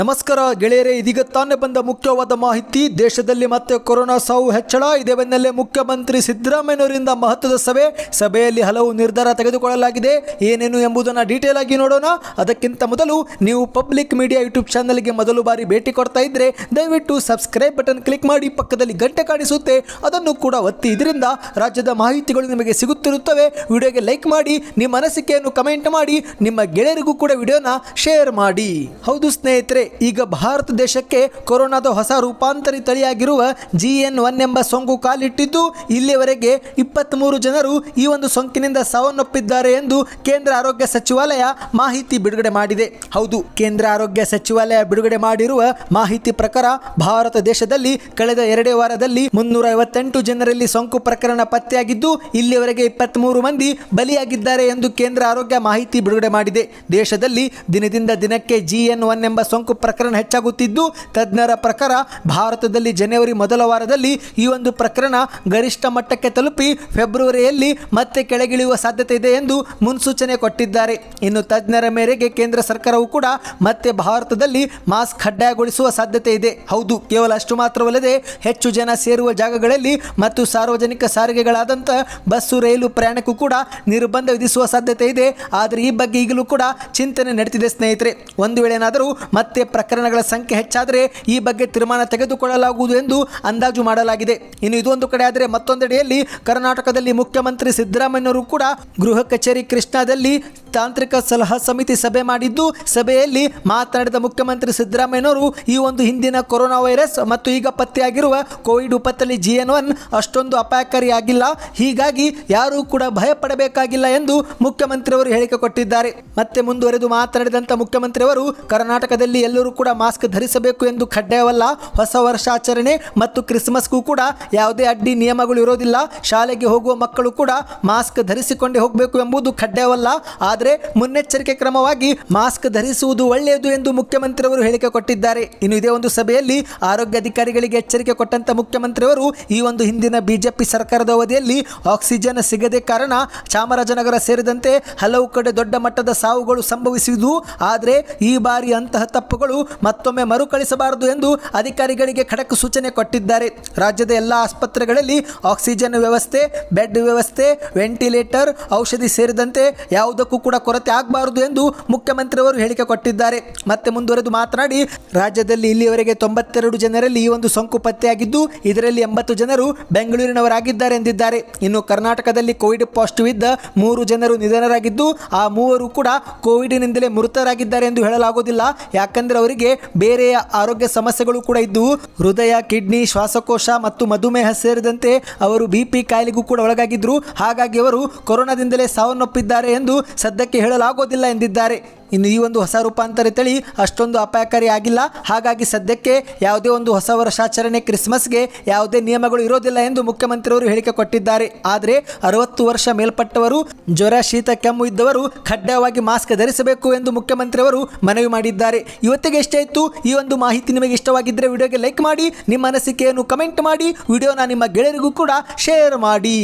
ನಮಸ್ಕಾರ ಗೆಳೆಯರೇ, ಇದೀಗ ತಾನೇ ಬಂದ ಮುಖ್ಯವಾದ ಮಾಹಿತಿ. ದೇಶದಲ್ಲಿ ಮತ್ತೆ ಕೊರೋನಾ ಸಾವು ಹೆಚ್ಚಳ. ಇದೇ ಬೆನ್ನಲ್ಲೇ ಮುಖ್ಯಮಂತ್ರಿ ಸಿದ್ದರಾಮಯ್ಯನವರಿಂದ ಮಹತ್ವದ ಸಭೆ. ಸಭೆಯಲ್ಲಿ ಹಲವು ನಿರ್ಧಾರ ತೆಗೆದುಕೊಳ್ಳಲಾಗಿದೆ. ಏನೇನು ಎಂಬುದನ್ನು ಡೀಟೇಲ್ ಆಗಿ ನೋಡೋಣ. ಅದಕ್ಕಿಂತ ಮೊದಲು ನೀವು ಪಬ್ಲಿಕ್ ಮೀಡಿಯಾ ಯೂಟ್ಯೂಬ್ ಚಾನಲ್ಗೆ ಮೊದಲು ಬಾರಿ ಭೇಟಿ ಕೊಡ್ತಾ ಇದ್ರೆ ದಯವಿಟ್ಟು ಸಬ್ಸ್ಕ್ರೈಬ್ ಬಟನ್ ಕ್ಲಿಕ್ ಮಾಡಿ, ಪಕ್ಕದಲ್ಲಿ ಗಂಟೆ ಕಾಣಿಸುತ್ತೆ. ಅದನ್ನು ಕೂಡ ಒತ್ತಿ. ಇದರಿಂದ ರಾಜ್ಯದ ಮಾಹಿತಿಗಳು ನಿಮಗೆ ಸಿಗುತ್ತಿರುತ್ತವೆ. ವಿಡಿಯೋಗೆ ಲೈಕ್ ಮಾಡಿ, ನಿಮ್ಮ ಅನಿಸಿಕೆಯನ್ನು ಕಮೆಂಟ್ ಮಾಡಿ, ನಿಮ್ಮ ಗೆಳೆಯರಿಗೂ ಕೂಡ ವಿಡಿಯೋನ ಶೇರ್ ಮಾಡಿ. ಹೌದು ಸ್ನೇಹಿತರೆ ಈಗ ಭಾರತ ದೇಶಕ್ಕೆ ಕೊರೋನಾದ ಹೊಸ ರೂಪಾಂತರಿ ತಳಿಯಾಗಿರುವ ಜಿ ಎನ್ ಒನ್ ಎಂಬ ಸೋಂಕು ಕಾಲಿಟ್ಟಿದ್ದು, ಇಲ್ಲಿಯವರೆಗೆ ಇಪ್ಪತ್ತ್ಮೂರು ಜನರು ಈ ಒಂದು ಸೋಂಕಿನಿಂದ ಸಾವನ್ನಪ್ಪಿದ್ದಾರೆ ಎಂದು ಕೇಂದ್ರ ಆರೋಗ್ಯ ಸಚಿವಾಲಯ ಮಾಹಿತಿ ಬಿಡುಗಡೆ ಮಾಡಿದೆ. ಹೌದು, ಕೇಂದ್ರ ಆರೋಗ್ಯ ಸಚಿವಾಲಯ ಬಿಡುಗಡೆ ಮಾಡಿರುವ ಮಾಹಿತಿ ಪ್ರಕಾರ ಭಾರತ ದೇಶದಲ್ಲಿ ಕಳೆದ ಎರಡೇ ವಾರದಲ್ಲಿ ಮುನ್ನೂರ ಐವತ್ತೆಂಟು ಜನರಲ್ಲಿ ಸೋಂಕು ಪ್ರಕರಣ ಪತ್ತೆಯಾಗಿದ್ದು, ಇಲ್ಲಿಯವರೆಗೆ ಇಪ್ಪತ್ತ್ಮೂರು ಮಂದಿ ಬಲಿಯಾಗಿದ್ದಾರೆ ಎಂದು ಕೇಂದ್ರ ಆರೋಗ್ಯ ಮಾಹಿತಿ ಬಿಡುಗಡೆ ಮಾಡಿದೆ. ದೇಶದಲ್ಲಿ ದಿನದಿಂದ ದಿನಕ್ಕೆ ಜಿ ಎನ್ ಒನ್ ಎಂಬ ಸೋಂಕು ಪ್ರಕರಣ ಹೆಚ್ಚಾಗುತ್ತಿದ್ದು, ತಜ್ಞರ ಪ್ರಕಾರ ಭಾರತದಲ್ಲಿ ಜನವರಿ ಮೊದಲ ವಾರದಲ್ಲಿ ಈ ಒಂದು ಪ್ರಕರಣ ಗರಿಷ್ಠ ಮಟ್ಟಕ್ಕೆ ತಲುಪಿ ಫೆಬ್ರವರಿಯಲ್ಲಿ ಮತ್ತೆ ಕೆಳಗಿಳಿಯುವ ಸಾಧ್ಯತೆ ಇದೆ ಎಂದು ಮುನ್ಸೂಚನೆ ಕೊಟ್ಟಿದ್ದಾರೆ. ಇನ್ನು ತಜ್ಞರ ಮೇರೆಗೆ ಕೇಂದ್ರ ಸರ್ಕಾರವು ಕೂಡ ಮತ್ತೆ ಭಾರತದಲ್ಲಿ ಮಾಸ್ಕ್ ಕಡ್ಡಾಯಗೊಳಿಸುವ ಸಾಧ್ಯತೆ ಇದೆ. ಹೌದು, ಕೇವಲ ಅಷ್ಟು ಮಾತ್ರವಲ್ಲದೆ ಹೆಚ್ಚು ಜನ ಸೇರುವ ಜಾಗಗಳಲ್ಲಿ ಮತ್ತು ಸಾರ್ವಜನಿಕ ಸಾರಿಗೆಗಳಾದಂಥ ಬಸ್ಸು, ರೈಲು ಪ್ರಯಾಣಕ್ಕೂ ಕೂಡ ನಿರ್ಬಂಧ ವಿಧಿಸುವ ಸಾಧ್ಯತೆ ಇದೆ. ಆದರೆ ಈ ಬಗ್ಗೆ ಈಗಲೂ ಕೂಡ ಚಿಂತನೆ ನಡೆದಿದೆ ಸ್ನೇಹಿತರೆ. ಒಂದು ವೇಳೆ ಏನಾದರೂ ಮತ್ತೆ ಪ್ರಕರಣಗಳ ಸಂಖ್ಯೆ ಹೆಚ್ಚಾದರೆ ಈ ಬಗ್ಗೆ ತೀರ್ಮಾನ ತೆಗೆದುಕೊಳ್ಳಲಾಗುವುದು ಎಂದು ಅಂದಾಜು ಮಾಡಲಾಗಿದೆ. ಇನ್ನು ಇದೊಂದು ಕಡೆ ಆದರೆ ಮತ್ತೊಂದೆಡೆಯಲ್ಲಿ ಕರ್ನಾಟಕದಲ್ಲಿ ಮುಖ್ಯಮಂತ್ರಿ ಸಿದ್ದರಾಮಯ್ಯವರು ಕೂಡ ಗೃಹ ಕಚೇರಿ ಕೃಷ್ಣಾದಲ್ಲಿ ತಾಂತ್ರಿಕ ಸಲಹಾ ಸಮಿತಿ ಸಭೆ ಮಾಡಿದ್ದು, ಸಭೆಯಲ್ಲಿ ಮಾತನಾಡಿದ ಮುಖ್ಯಮಂತ್ರಿ ಸಿದ್ದರಾಮಯ್ಯನವರು, ಈ ಒಂದು ಹಿಂದಿನ ಕೊರೋನಾ ವೈರಸ್ ಮತ್ತು ಈಗ ಪತ್ತೆಯಾಗಿರುವ ಕೋವಿಡ್ ಉಪತ್ತಲಿ ಜಿ ಎನ್ ಒನ್ ಅಷ್ಟೊಂದು ಅಪಾಯಕಾರಿಯಾಗಿಲ್ಲ. ಹೀಗಾಗಿ ಯಾರೂ ಕೂಡ ಭಯಪಡಬೇಕಾಗಿಲ್ಲ ಎಂದು ಮುಖ್ಯಮಂತ್ರಿಯವರು ಹೇಳಿಕೆ ಕೊಟ್ಟಿದ್ದಾರೆ. ಮತ್ತೆ ಮುಂದುವರೆದು ಮಾತನಾಡಿದಂಥ ಮುಖ್ಯಮಂತ್ರಿಯವರು, ಕರ್ನಾಟಕದಲ್ಲಿ ಎಲ್ಲರೂ ಕೂಡ ಮಾಸ್ಕ್ ಧರಿಸಬೇಕು ಎಂದು ಕಡ್ಡಾಯವಲ್ಲ. ಹೊಸ ವರ್ಷಾಚರಣೆ ಮತ್ತು ಕ್ರಿಸ್ಮಸ್ಗೂ ಕೂಡ ಯಾವುದೇ ಅಡ್ಡಿ ನಿಯಮಗಳು ಇರೋದಿಲ್ಲ. ಶಾಲೆಗೆ ಹೋಗುವ ಮಕ್ಕಳು ಕೂಡ ಮಾಸ್ಕ್ ಧರಿಸಿಕೊಂಡೇ ಹೋಗಬೇಕು ಎಂಬುದು ಕಡ್ಡಾಯವಲ್ಲ. ಆದರೆ ಮುನ್ನೆಚ್ಚರಿಕೆ ಕ್ರಮವಾಗಿ ಮಾಸ್ಕ್ ಧರಿಸುವುದು ಒಳ್ಳೆಯದು ಎಂದು ಮುಖ್ಯಮಂತ್ರಿಯವರು ಹೇಳಿಕೆ ಕೊಟ್ಟಿದ್ದಾರೆ. ಇನ್ನು ಇದೇ ಒಂದು ಸಭೆಯಲ್ಲಿ ಆರೋಗ್ಯ ಅಧಿಕಾರಿಗಳಿಗೆ ಎಚ್ಚರಿಕೆ ಕೊಟ್ಟಂತ ಮುಖ್ಯಮಂತ್ರಿಯವರು ಈ ಒಂದು ಹಿಂದಿನ ಬಿಜೆಪಿ ಸರ್ಕಾರದ ಅವಧಿಯಲ್ಲಿ ಆಕ್ಸಿಜನ್ ಸಿಗದೆ ಕಾರಣ ಚಾಮರಾಜನಗರ ಸೇರಿದಂತೆ ಹಲವು ಕಡೆ ದೊಡ್ಡ ಮಟ್ಟದ ಸಾವುಗಳು ಸಂಭವಿಸಿದ್ದು ಆದರೆ ಈ ಬಾರಿ ಅಂತಹ ತಪ್ಪುಗಳು ಮತ್ತೊಮ್ಮೆ ಮರುಕಳಿಸಬಾರದು ಎಂದು ಅಧಿಕಾರಿಗಳಿಗೆ ಖಡಕ್ ಸೂಚನೆ ಕೊಟ್ಟಿದ್ದಾರೆ. ರಾಜ್ಯದ ಎಲ್ಲ ಆಸ್ಪತ್ರೆಗಳಲ್ಲಿ ಆಕ್ಸಿಜನ್ ವ್ಯವಸ್ಥೆ, ಬೆಡ್ ವ್ಯವಸ್ಥೆ, ವೆಂಟಿಲೇಟರ್, ಔಷಧಿ ಸೇರಿದಂತೆ ಯಾವುದಕ್ಕೂ ಕೂಡ ಕೊರತೆ ಆಗಬಾರದು ಎಂದು ಮುಖ್ಯಮಂತ್ರಿಯವರು ಹೇಳಿಕೆ ಕೊಟ್ಟಿದ್ದಾರೆ. ಮತ್ತೆ ಮುಂದುವರೆದು ಮಾತನಾಡಿ, ರಾಜ್ಯದಲ್ಲಿ ಇಲ್ಲಿಯವರೆಗೆ ತೊಂಬತ್ತೆರಡು ಜನರಲ್ಲಿ ಈ ಒಂದು ಸೋಂಕು ಪತ್ತೆಯಾಗಿದ್ದು, ಇದರಲ್ಲಿ ಎಂಬತ್ತು ಜನರು ಬೆಂಗಳೂರಿನವರಾಗಿದ್ದಾರೆ ಎಂದಿದ್ದಾರೆ. ಇನ್ನು ಕರ್ನಾಟಕದಲ್ಲಿ ಕೋವಿಡ್ ಪಾಸಿಟಿವ್ ಇದ್ದ ಮೂರು ಜನರು ನಿಧನರಾಗಿದ್ದು, ಆ ಮೂವರು ಕೂಡ ಕೋವಿಡ್ನಿಂದಲೇ ಮೃತರಾಗಿದ್ದಾರೆ ಎಂದು ಹೇಳಲಾಗುವುದಿಲ್ಲ. ಯಾಕಂದ್ರೆ ಅವರಿಗೆ ಬೇರೆಯ ಆರೋಗ್ಯ ಸಮಸ್ಯೆಗಳು ಕೂಡ ಇದ್ದು ಹೃದಯ, ಕಿಡ್ನಿ, ಶ್ವಾಸಕೋಶ ಮತ್ತು ಮಧುಮೇಹ ಸೇರಿದಂತೆ ಅವರು ಬಿ ಪಿ ಕಾಯಿಲೆಗೂ ಕೂಡ ಒಳಗಾಗಿದ್ರು. ಹಾಗಾಗಿ ಅವರು ಕೊರೋನಾದಿಂದಲೇ ಸಾವನ್ನಪ್ಪಿದ್ದಾರೆ ಎಂದು ಸದ್ಯಕ್ಕೆ ಹೇಳಲಾಗೋದಿಲ್ಲ ಎಂದಿದ್ದಾರೆ. ಇನ್ನು ಈ ಒಂದು ಹೊಸ ರೂಪಾಂತರ ತಳಿ ಅಷ್ಟೊಂದು ಅಪಾಯಕಾರಿ ಆಗಿಲ್ಲ. ಹಾಗಾಗಿ ಸದ್ಯಕ್ಕೆ ಯಾವುದೇ ಒಂದು ಹೊಸ ವರ್ಷಾಚರಣೆ ಕ್ರಿಸ್ಮಸ್ಗೆ ಯಾವುದೇ ನಿಯಮಗಳು ಇರೋದಿಲ್ಲ ಎಂದು ಮುಖ್ಯಮಂತ್ರಿಯವರು ಹೇಳಿಕೆ ಕೊಟ್ಟಿದ್ದಾರೆ. ಆದರೆ ಅರವತ್ತು ವರ್ಷ ಮೇಲ್ಪಟ್ಟವರು, ಜ್ವರ, ಶೀತ, ಕೆಮ್ಮು ಇದ್ದವರು ಕಡ್ಡಾಯವಾಗಿ ಮಾಸ್ಕ್ ಧರಿಸಬೇಕು ಎಂದು ಮುಖ್ಯಮಂತ್ರಿಯವರು ಮನವಿ ಮಾಡಿದ್ದಾರೆ. ಇವತ್ತಿಗೆ ಎಷ್ಟೇ ಇತ್ತು, ಈ ಒಂದು ಮಾಹಿತಿ ನಿಮಗೆ ಇಷ್ಟವಾಗಿದ್ದರೆ ವಿಡಿಯೋಗೆ ಲೈಕ್ ಮಾಡಿ, ನಿಮ್ಮ ಅನಿಸಿಕೆಯನ್ನು ಕಮೆಂಟ್ ಮಾಡಿ, ವಿಡಿಯೋನ ನಿಮ್ಮ ಗೆಳೆಯರಿಗೂ ಕೂಡ ಶೇರ್ ಮಾಡಿ.